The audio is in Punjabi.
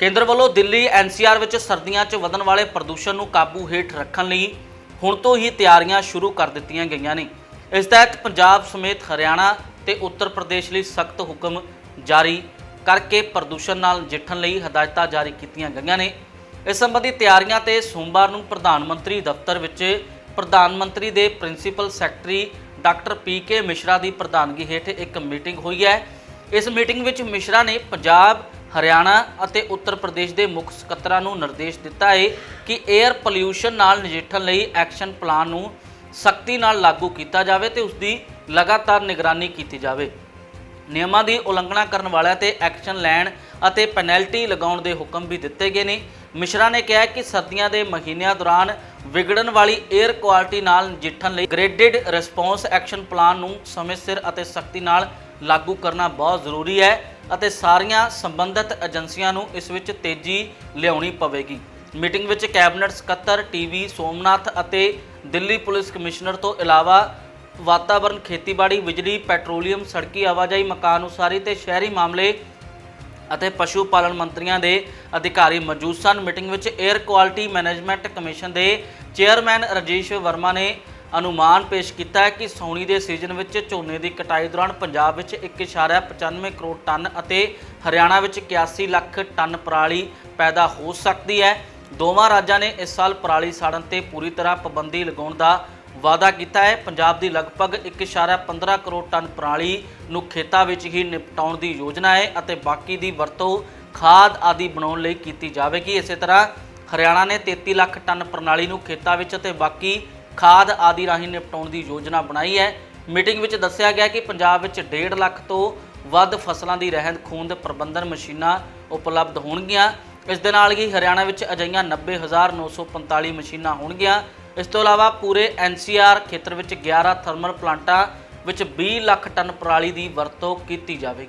ਕੇਂਦਰ ਵੱਲੋਂ ਦਿੱਲੀ ਐਨਸੀਆਰ ਵਿੱਚ ਸਰਦੀਆਂ 'ਚ ਵਧਣ ਵਾਲੇ ਪ੍ਰਦੂਸ਼ਣ ਨੂੰ ਕਾਬੂ ਹੇਠ ਰੱਖਣ ਲਈ ਹੁਣ ਤੋਂ ਹੀ ਤਿਆਰੀਆਂ ਸ਼ੁਰੂ ਕਰ ਦਿੱਤੀਆਂ ਗਈਆਂ ਨੇ। ਇਸ ਤਹਿਤ ਪੰਜਾਬ ਸਮੇਤ ਹਰਿਆਣਾ ਤੇ ਉੱਤਰ ਪ੍ਰਦੇਸ਼ ਲਈ ਸਖਤ ਹੁਕਮ ਜਾਰੀ ਕਰਕੇ ਪ੍ਰਦੂਸ਼ਣ ਨਾਲ ਨਜਿੱਠਣ ਲਈ ਹਦਾਇਤਾਂ ਜਾਰੀ ਕੀਤੀਆਂ ਗਈਆਂ ਨੇ। ਇਸ ਸੰਬੰਧੀ ਤਿਆਰੀਆਂ ਤੇ ਸੋਮਵਾਰ ਨੂੰ ਪ੍ਰਧਾਨ ਮੰਤਰੀ ਦਫ਼ਤਰ ਵਿੱਚ ਪ੍ਰਧਾਨ ਮੰਤਰੀ ਦੇ principal secretary doctor P K Mishra ਦੀ ਪ੍ਰਧਾਨਗੀ ਹੇਠ ਇੱਕ ਮੀਟਿੰਗ ਹੋਈ ਹੈ। ਇਸ ਮੀਟਿੰਗ ਵਿੱਚ ਮਿਸ਼ਰਾ ਨੇ ਪੰਜਾਬ ਹਰਿਆਣਾ ਅਤੇ ਉੱਤਰ ਪ੍ਰਦੇਸ਼ ਦੇ ਮੁੱਖ ਸਕੱਤਰਾਂ ਨੂੰ ਨਿਰਦੇਸ਼ ਦਿੱਤਾ ਹੈ ਕਿ 에ਅਰ ਪੋਲਿਊਸ਼ਨ ਨਾਲ ਨਜਿੱਠਣ ਲਈ ਐਕਸ਼ਨ ਪਲਾਨ ਨੂੰ ਸਖਤੀ ਨਾਲ ਲਾਗੂ ਕੀਤਾ ਜਾਵੇ ਤੇ ਉਸ ਦੀ ਲਗਾਤਾਰ ਨਿਗਰਾਨੀ ਕੀਤੀ ਜਾਵੇ। ਨਿਯਮਾਂ ਦੀ ਉਲੰਘਣਾ ਕਰਨ ਵਾਲਿਆਂ ਤੇ ਐਕਸ਼ਨ ਲੈਣ ਅਤੇ ਪੈਨਲਟੀ ਲਗਾਉਣ ਦੇ ਹੁਕਮ ਵੀ ਦਿੱਤੇ ਗਏ ਨੇ। ਮਿਸ਼ਰਾ ਨੇ ਕਿਹਾ ਕਿ ਸਰਦੀਆਂ ਦੇ ਮਹੀਨਿਆਂ ਦੌਰਾਨ ਵਿਗੜਨ ਵਾਲੀ 에ਅਰ ਕੁਆਲਿਟੀ ਨਾਲ ਨਜਿੱਠਣ ਲਈ ਗ੍ਰੇਡਡ ਰਿਸਪੌਂਸ ਐਕਸ਼ਨ ਪਲਾਨ ਨੂੰ ਸਮੇਂ ਸਿਰ ਅਤੇ ਸਖਤੀ ਨਾਲ ਲਾਗੂ ਕਰਨਾ ਬਹੁਤ ਜ਼ਰੂਰੀ ਹੈ ਅਤੇ ਸਾਰੀਆਂ ਸੰਬੰਧਿਤ ਏਜੰਸੀਆਂ ਨੂੰ ਇਸ ਵਿੱਚ ਤੇਜ਼ੀ ਲਿਆਉਣੀ ਪਵੇਗੀ। ਮੀਟਿੰਗ ਵਿੱਚ ਕੈਬਨਿਟ ਸਕੱਤਰ ਟੀਵੀ ਸੋਮਨਾਥ ਅਤੇ ਦਿੱਲੀ ਪੁਲਿਸ ਕਮਿਸ਼ਨਰ ਤੋਂ ਇਲਾਵਾ ਵਾਤਾਵਰਣ ਖੇਤੀਬਾੜੀ, ਬਿਜਲੀ, ਪੈਟਰੋਲੀਅਮ, ਸੜਕੀ ਆਵਾਜਾਈ ਮਕਾਨ ਉਸਾਰੀ ਤੇ ਸ਼ਹਿਰੀ ਮਾਮਲੇ ਅਤੇ ਪਸ਼ੂ ਪਾਲਣ ਮੰਤਰੀਆਂ ਦੇ ਅਧਿਕਾਰੀ ਮੌਜੂਦ ਸਨ। ਮੀਟਿੰਗ ਵਿੱਚ 에ਅਰ ਕੁਆਲਿਟੀ ਮੈਨੇਜਮੈਂਟ ਕਮਿਸ਼ਨ ਦੇ ਚੇਅਰਮੈਨ ਰਜੇਸ਼ ਵਰਮਾ ਨੇ ਅਨੁਮਾਨ ਪੇਸ਼ ਕੀਤਾ ਹੈ ਕਿ ਸੌਣੀ ਦੇ ਸੀਜ਼ਨ ਵਿੱਚ ਝੋਨੇ ਦੀ ਕਟਾਈ ਦੌਰਾਨ ਪੰਜਾਬ ਵਿੱਚ 1.95 ਕਰੋੜ ਟਨ ਅਤੇ ਹਰਿਆਣਾ ਵਿੱਚ 81 ਲੱਖ ਟਨ ਪਰਾਲੀ ਪੈਦਾ ਹੋ ਸਕਦੀ ਹੈ। ਦੋਵਾਂ ਰਾਜਾਂ ਨੇ ਇਸ ਸਾਲ ਪਰਾਲੀ ਸਾੜਨ ਤੇ ਪੂਰੀ ਤਰ੍ਹਾਂ ਪਾਬੰਦੀ ਲਗਾਉਣ ਦਾ ਵਾਅਦਾ ਕੀਤਾ ਹੈ। ਪੰਜਾਬ ਦੀ ਲਗਭਗ 1.15 ਕਰੋੜ ਟਨ ਪਰਾਲੀ ਨੂੰ ਖੇਤਾਂ ਵਿੱਚ ਹੀ ਨਿਪਟਾਉਣ ਦੀ ਯੋਜਨਾ ਹੈ ਅਤੇ ਬਾਕੀ ਦੀ ਵਰਤੋਂ ਖਾਦ ਆਦਿ ਬਣਾਉਣ ਲਈ ਕੀਤੀ ਜਾਵੇਗੀ। ਇਸੇ ਤਰ੍ਹਾਂ ਹਰਿਆਣਾ ਨੇ 33 ਲੱਖ ਟਨ ਪ੍ਰਣਾਲੀ ਨੂੰ ਖੇਤਾਂ ਵਿੱਚ ਅਤੇ ਬਾਕੀ ਖਾਦ ਆਦਿ ਰਾਹੀਂ ਨਿਪਟਾਉਣ ਦੀ ਯੋਜਨਾ ਬਣਾਈ ਹੈ। ਮੀਟਿੰਗ ਵਿੱਚ ਦੱਸਿਆ ਗਿਆ ਕਿ ਪੰਜਾਬ ਵਿੱਚ 1.5 ਲੱਖ ਤੋਂ ਵੱਧ ਫਸਲਾਂ ਦੀ ਰਹਿੰਦ ਖੂੰਹਦ ਪ੍ਰਬੰਧਨ ਮਸ਼ੀਨਾਂ ਉਪਲਬਧ ਹੋਣਗੀਆਂ। ਇਸ ਦੇ ਨਾਲ ਹੀ ਹਰਿਆਣਾ ਵਿੱਚ ਅਜਿਹੀਆਂ 90945 ਮਸ਼ੀਨਾਂ ਹੋਣਗੀਆਂ। ਇਸ ਤੋਂ ਇਲਾਵਾ ਪੂਰੇ ਐਨਸੀਆਰ ਖੇਤਰ ਵਿੱਚ 11 ਥਰਮਲ ਪਲਾਂਟਾਂ ਵਿੱਚ 20 ਲੱਖ ਟਨ ਪਰਾਲੀ ਦੀ ਵਰਤੋਂ ਕੀਤੀ ਜਾਵੇਗੀ।